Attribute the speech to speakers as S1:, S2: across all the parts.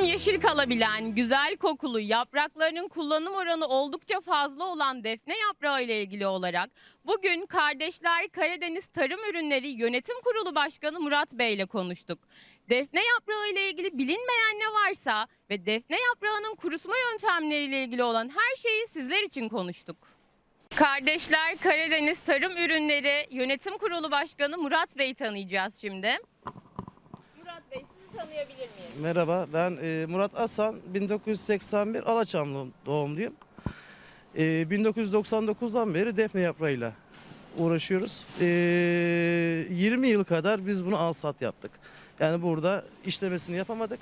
S1: Yemyeşil kalabilen, güzel kokulu, yapraklarının kullanım oranı oldukça fazla olan defne yaprağı ile ilgili olarak bugün Kardeşler Karadeniz Tarım Ürünleri Yönetim Kurulu Başkanı Murat Bey ile konuştuk. Defne yaprağı ile ilgili bilinmeyen ne varsa ve defne yaprağının kurutma yöntemleri ile ilgili olan her şeyi sizler için konuştuk. Kardeşler Karadeniz Tarım Ürünleri Yönetim Kurulu Başkanı Murat Bey'i tanıyacağız şimdi. Tanıyabilir miyiz?
S2: Merhaba, ben e, Murat Asan, 1981 Alaçamlı doğumluyum. E, 1999'dan beri defne yaprağıyla uğraşıyoruz. E, 20 yıl kadar biz bunu al-sat yaptık. Yani burada işlemesini yapamadık.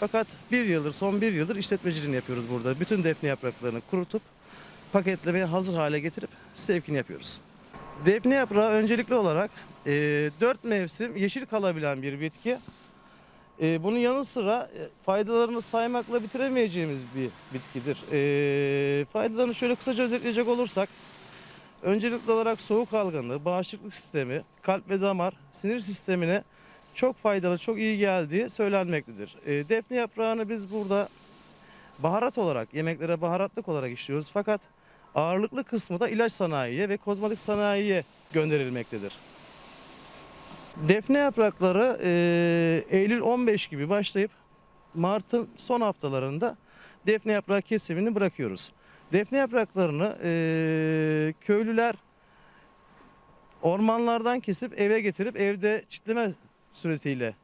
S2: Fakat bir yıldır, son bir yıldır işletmeciliğini yapıyoruz burada. Bütün defne yapraklarını kurutup paketlemeye hazır hale getirip sevkini yapıyoruz. Defne yaprağı öncelikli olarak e, 4 mevsim yeşil kalabilen bir bitki. Ee, bunun yanı sıra e, faydalarını saymakla bitiremeyeceğimiz bir bitkidir. Ee, faydalarını şöyle kısaca özetleyecek olursak, öncelikli olarak soğuk algınlığı, bağışıklık sistemi, kalp ve damar, sinir sistemine çok faydalı, çok iyi geldiği söylenmektedir. Ee, defne yaprağını biz burada baharat olarak, yemeklere baharatlık olarak işliyoruz. Fakat ağırlıklı kısmı da ilaç sanayiye ve kozmetik sanayiye gönderilmektedir. Defne yaprakları e, Eylül 15 gibi başlayıp Mart'ın son haftalarında defne yaprağı kesimini bırakıyoruz. Defne yapraklarını e, köylüler ormanlardan kesip eve getirip evde çitleme suretiyle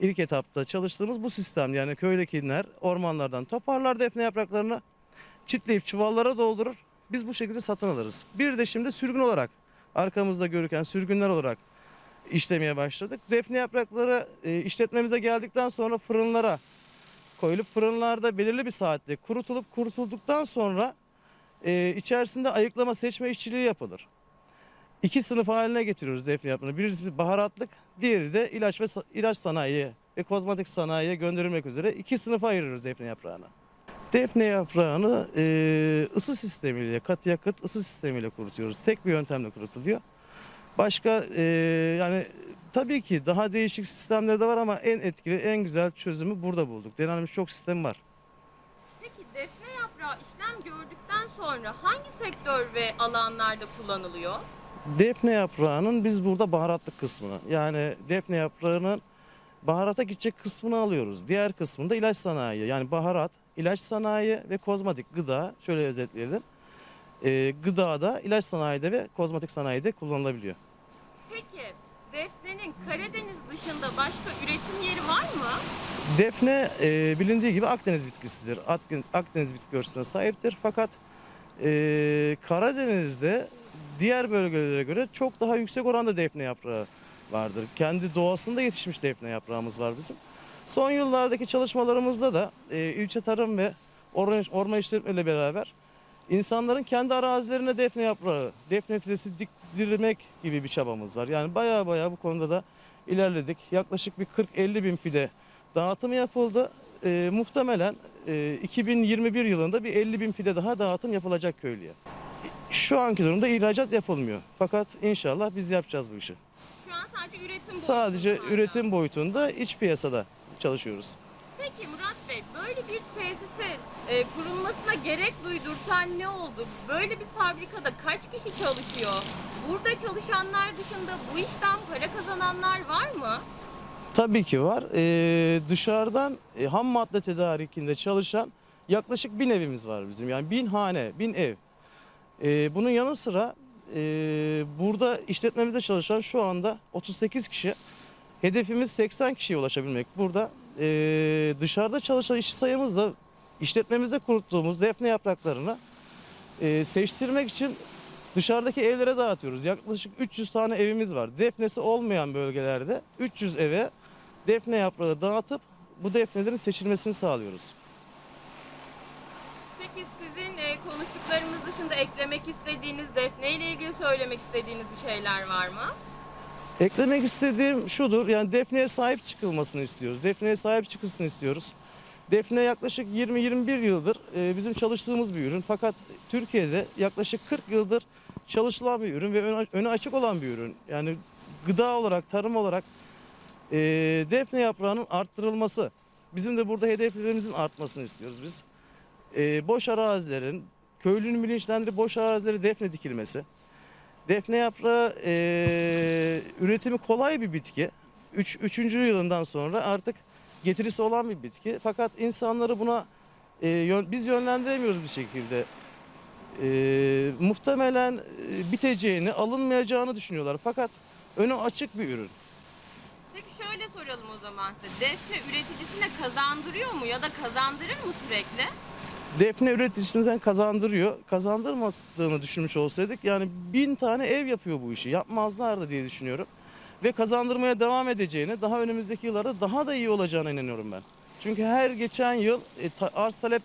S2: ilk etapta çalıştığımız bu sistem yani köydekiler ormanlardan toparlar defne yapraklarını çitleyip çuvallara doldurur. Biz bu şekilde satın alırız. Bir de şimdi sürgün olarak arkamızda görüken sürgünler olarak işlemeye başladık. Defne yaprakları e, işletmemize geldikten sonra fırınlara koyulup fırınlarda belirli bir saatte kurutulup kurutulduktan sonra e, içerisinde ayıklama seçme işçiliği yapılır. İki sınıf haline getiriyoruz defne yaprağını. Birisi baharatlık, diğeri de ilaç ve ilaç sanayiye ve kozmetik sanayiye gönderilmek üzere iki sınıfa ayırıyoruz defne yaprağını. Defne yaprağını e, ısı sistemiyle, katı yakıt ısı sistemiyle kurutuyoruz. Tek bir yöntemle kurutuluyor. Başka e, yani tabii ki daha değişik sistemler de var ama en etkili, en güzel çözümü burada bulduk. Denenmiş çok sistem var.
S1: Peki defne yaprağı işlem gördükten sonra hangi sektör ve alanlarda kullanılıyor?
S2: Defne yaprağının biz burada baharatlık kısmını yani defne yaprağının baharata gidecek kısmını alıyoruz. Diğer kısmında ilaç sanayi yani baharat, ilaç sanayi ve kozmetik gıda şöyle özetleyelim. E, gıdada, ilaç sanayide ve kozmetik sanayide kullanılabiliyor.
S1: Peki defnenin Karadeniz dışında başka üretim yeri var mı?
S2: Defne e, bilindiği gibi Akdeniz bitkisidir. Akden- Akdeniz bitki örtüsüne sahiptir. Fakat e, Karadeniz'de diğer bölgelere göre çok daha yüksek oranda defne yaprağı vardır. Kendi doğasında yetişmiş defne yaprağımız var bizim. Son yıllardaki çalışmalarımızda da e, ilçe tarım ve orman, orman işletme beraber insanların kendi arazilerine defne yaprağı, defne fidesi dikdirmek gibi bir çabamız var. Yani baya baya bu konuda da ilerledik. Yaklaşık bir 40-50 bin fide dağıtım yapıldı. E, muhtemelen e, 2021 yılında bir 50 bin fide daha dağıtım yapılacak köylüye. Şu anki durumda ihracat yapılmıyor. Fakat inşallah biz yapacağız bu işi.
S1: Şu an sadece üretim
S2: Sadece
S1: boyutunda.
S2: üretim boyutunda iç piyasada çalışıyoruz.
S1: Peki Murat Bey böyle bir tesisin e, kurulmasına gerek duydurtan ne oldu? Böyle bir fabrikada kaç kişi çalışıyor? Burada çalışanlar dışında bu işten para kazananlar var mı?
S2: Tabii ki var. Ee, dışarıdan e, ham madde tedarikinde çalışan yaklaşık bin evimiz var bizim. Yani bin hane, bin ev. Ee, bunun yanı sıra e, burada işletmemizde çalışan şu anda 38 kişi. Hedefimiz 80 kişiye ulaşabilmek. Burada e, dışarıda çalışan işçi sayımız da işletmemizde kuruttuğumuz defne yapraklarını e, seçtirmek için dışarıdaki evlere dağıtıyoruz. Yaklaşık 300 tane evimiz var. Defnesi olmayan bölgelerde 300 eve defne yaprağı dağıtıp bu defnelerin seçilmesini sağlıyoruz.
S1: Peki sizin e, konuştuklarımız dışında eklemek istediğiniz, defne ile ilgili söylemek istediğiniz bir şeyler var mı?
S2: Eklemek istediğim şudur. Yani defneye sahip çıkılmasını istiyoruz. Defneye sahip çıkılsın istiyoruz. Defne yaklaşık 20-21 yıldır e, bizim çalıştığımız bir ürün. Fakat Türkiye'de yaklaşık 40 yıldır çalışılan bir ürün ve önü, açık olan bir ürün. Yani gıda olarak, tarım olarak e, defne yaprağının arttırılması, Bizim de burada hedeflerimizin artmasını istiyoruz biz. Ee, boş arazilerin, köylünün bilinçlendirip boş arazileri defne dikilmesi. Defne yaprağı ee, üretimi kolay bir bitki. Üç, üçüncü yılından sonra artık getirisi olan bir bitki. Fakat insanları buna ee, yön- biz yönlendiremiyoruz bir şekilde. Ee, muhtemelen e, biteceğini, alınmayacağını düşünüyorlar. Fakat önü açık bir ürün.
S1: Peki şöyle soralım o zaman size. Defne üreticisine kazandırıyor mu ya da kazandırır mı sürekli?
S2: Defne üreticisinden kazandırıyor. Kazandırmadığını düşünmüş olsaydık yani bin tane ev yapıyor bu işi. Yapmazlardı diye düşünüyorum. Ve kazandırmaya devam edeceğini, daha önümüzdeki yıllarda daha da iyi olacağına inanıyorum ben. Çünkü her geçen yıl e, ta- arz talep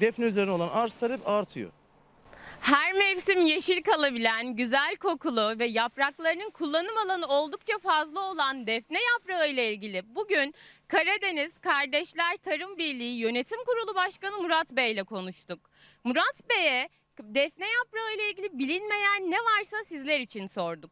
S2: defne üzerine olan arz talep artıyor.
S1: Her mevsim yeşil kalabilen, güzel kokulu ve yapraklarının kullanım alanı oldukça fazla olan defne yaprağı ile ilgili bugün Karadeniz Kardeşler Tarım Birliği Yönetim Kurulu Başkanı Murat Bey ile konuştuk. Murat Bey'e defne yaprağı ile ilgili bilinmeyen ne varsa sizler için sorduk.